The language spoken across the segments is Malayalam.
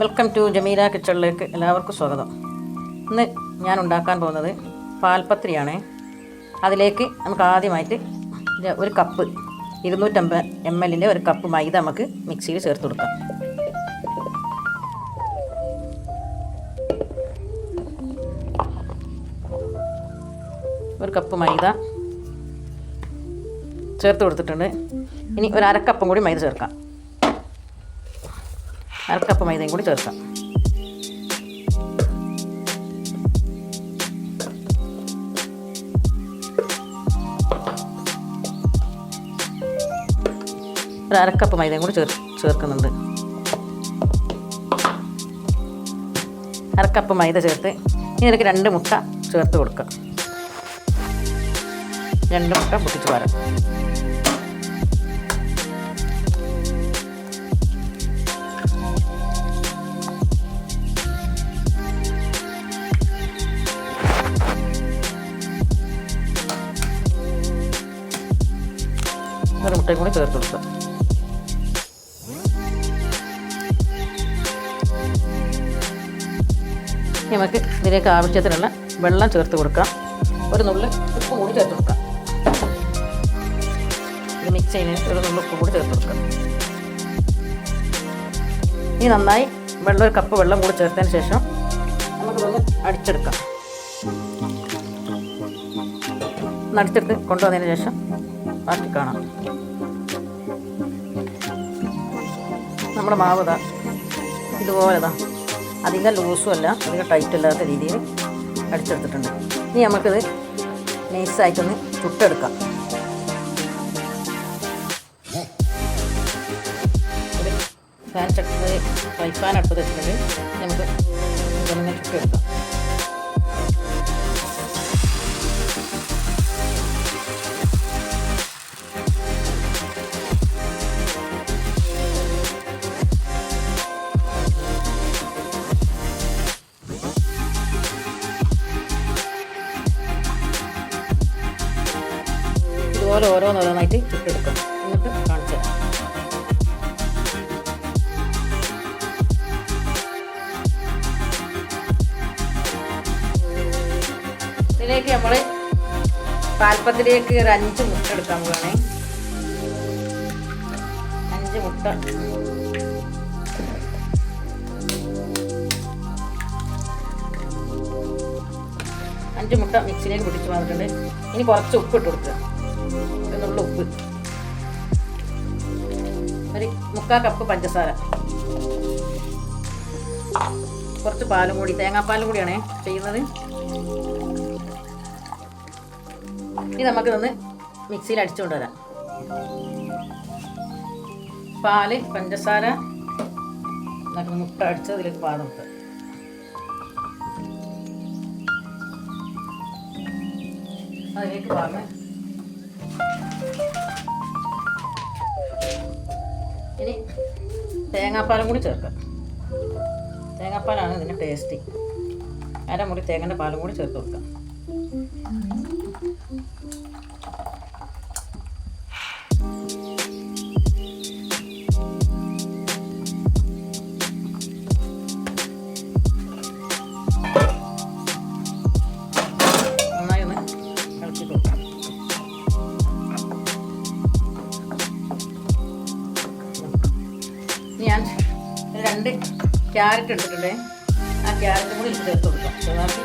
വെൽക്കം ടു ജമീല കിച്ചണിലേക്ക് എല്ലാവർക്കും സ്വാഗതം. ഇന്ന് ഞാൻ ഉണ്ടാക്കാൻ പോകുന്നത് പാൽപത്രിയാണ് അതിലേക്ക് നമുക്ക് ആദ്യമായിട്ട് ഒരു കപ്പ് ഇരുന്നൂറ്റമ്പത് എം എല്ലിന്റെ ഒരു കപ്പ് മൈദ നമുക്ക് മിക്സിയിൽ ചേർത്ത് കൊടുക്കാം. ഒരു കപ്പ് മൈദ ചേർത്ത് കൊടുത്തിട്ടുണ്ട്. ഇനി ഒരു അരക്കപ്പും കൂടി മൈദ ചേർക്കാം. അരക്കപ്പ് മൈദയും കൂടി ചേർക്കാം. ഒരു അരക്കപ്പ് മൈദയും കൂടി ചേർ ചേർക്കുന്നുണ്ട്. അരക്കപ്പ് മൈദ ചേർത്ത് ഇതിലേക്ക് രണ്ട് മുട്ട ചേർത്ത് കൊടുക്കാം. രണ്ട് മുട്ട പൊട്ടിച്ച് പാരാം. ഒരു മുട്ടയും കൂടി ചേർത്ത് കൊടുക്കുക നമുക്ക് ഇതിലേക്ക് ആവശ്യത്തിനുള്ള വെള്ളം ചേർത്ത് കൊടുക്കാം. ഒരു നുള്ളി ഉപ്പ് കൂടി ചേർത്ത് കൊടുക്കാം. ഇത് മിക്സ് ചെയ്യുന്നതിന് ഒരു നുള്ളി ഉപ്പ് കൂടി ചേർത്ത് കൊടുക്കാം. ഇനി നന്നായി വെള്ളം ഒരു കപ്പ് വെള്ളം കൂടി ചേർത്തതിന് ശേഷം നമുക്കിതൊന്ന് അടിച്ചെടുക്കാം. അടിച്ചെടുത്ത് കൊണ്ടുവന്നതിന് ശേഷം ബാക്കി കാണാം. നമ്മുടെ മാവ് ഇതാ. ഇതുപോലെ ഇതാ അധികം ലൂസും അല്ല അധികം ടൈറ്റ് അല്ലാത്ത രീതിയിൽ അടിച്ചെടുത്തിട്ടുണ്ട്. ഇനി നമുക്കിത് നൈസായിട്ടൊന്ന് ചുട്ടെടുക്കാം. ഫാൻ ചട്ടി ഫ്രൈ ഫാൻ അടുത്ത് വെച്ചിട്ടുണ്ട്. നമുക്ക് ചുട്ടെടുക്കാം. ഇതുപോലെ ഓരോന്നോരോന്നായിട്ട് ചുട്ടെടുക്കാം എന്നിട്ട് കാണിച്ചു തരാം. ഇതിലേക്ക് നമ്മൾ പാൽപ്പത്തിലേക്ക് ഒരു അഞ്ച് മുട്ട എടുക്കാൻ പോവാണേ. അഞ്ച് മുട്ട. അഞ്ച് മുട്ട മിക്സിയിലേക്ക് പിടിച്ചു വന്നിട്ടുണ്ട്. ഇനി കുറച്ച് ഉപ്പ് ഇട്ട് കൊടുക്കുക. എന്നുള്ള ഉപ്പ്. ഒരു മുക്കാൽ കപ്പ് പഞ്ചസാര. കുറച്ച് പാലും കൂടി തേങ്ങാപ്പാലും കൂടിയാണ് ചെയ്യുന്നത്. ഇനി നമുക്ക് നിന്ന് മിക്സിയിൽ അടിച്ചു വരാം പാൽ പഞ്ചസാര മുട്ട അടിച്ചത് അതിലേക്ക് പാൽ മുട്ട അതിലേക്ക് പാൽ ഇനി തേങ്ങാപ്പാലും കൂടി ചേർക്കാം. തേങ്ങാപ്പാലാണ് ഇതിന്റെ ടേസ്റ്റി അരമുറി തേങ്ങന്റെ പാലും കൂടി ചേർത്ത് കൊടുക്കാം. ക്യാരറ്റ് എടുത്തിട്ടുണ്ടേ ആ ക്യാരറ്റ് കൂടി ഇട്ട് ചേർത്ത് കൊടുക്കാം. ചെറുതാക്കി.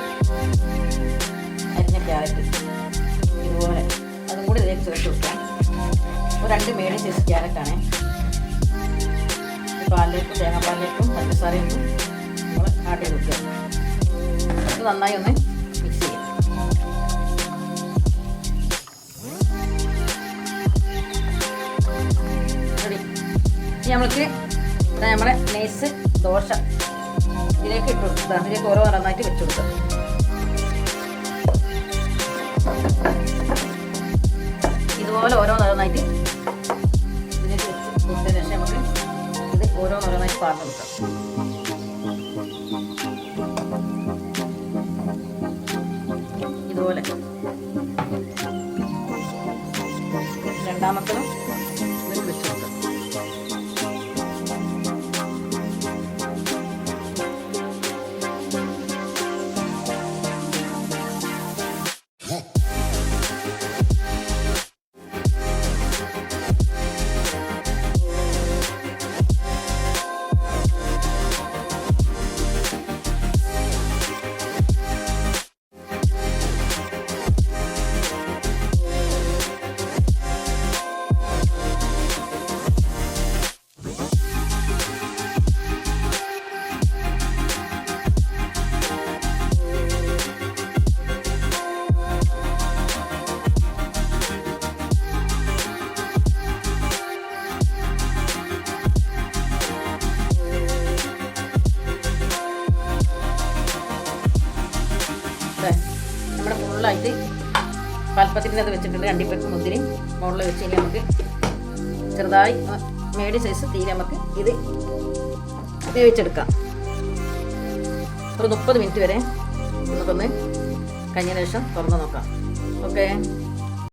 അരിഞ്ഞ ക്യാരറ്റ് ഇതുപോലെ അതും കൂടി ഇതിലേക്ക് ചേർത്ത് കൊടുക്കാം. ഒരു രണ്ട് മീഡിയം സൈസ് ക്യാരറ്റാണേ പാലിലേക്കും തേങ്ങാപ്പാലിലേക്കും പഞ്ചസാരയും നമ്മൾ ആട്ടി കൊടുക്കുക അത് നന്നായി ഒന്ന് മിക്സ് ചെയ്യാം. നമ്മൾക്ക് നമ്മുടെ നൈസ് ദോശ. ഇതിലേക്ക് ഇട്ട് കൊടുക്കുക ഇതിലേക്ക് ഓരോ നന്നായിട്ട് വെച്ച് കൊടുക്കുക ഇതുപോലെ ഓരോ കൊടുക്കാം. ഇതുപോലെ. രണ്ടാമത്തതും മുകളിലായിട്ട് അത് വെച്ചിട്ടുണ്ട്. അണ്ടിപ്പരിപ്പ് മുന്തിരി മുകളിൽ വെച്ച് കഴിഞ്ഞാൽ നമുക്ക് ചെറുതായി മേടി സൈസ് തീരെ നമുക്ക് ഇത് വേവിച്ചെടുക്കാം ഒരു മുപ്പത് മിനിറ്റ് വരെ നമുക്കൊന്ന് കഴിഞ്ഞ ശേഷം തുറന്ന് നോക്കാം. ഓക്കെ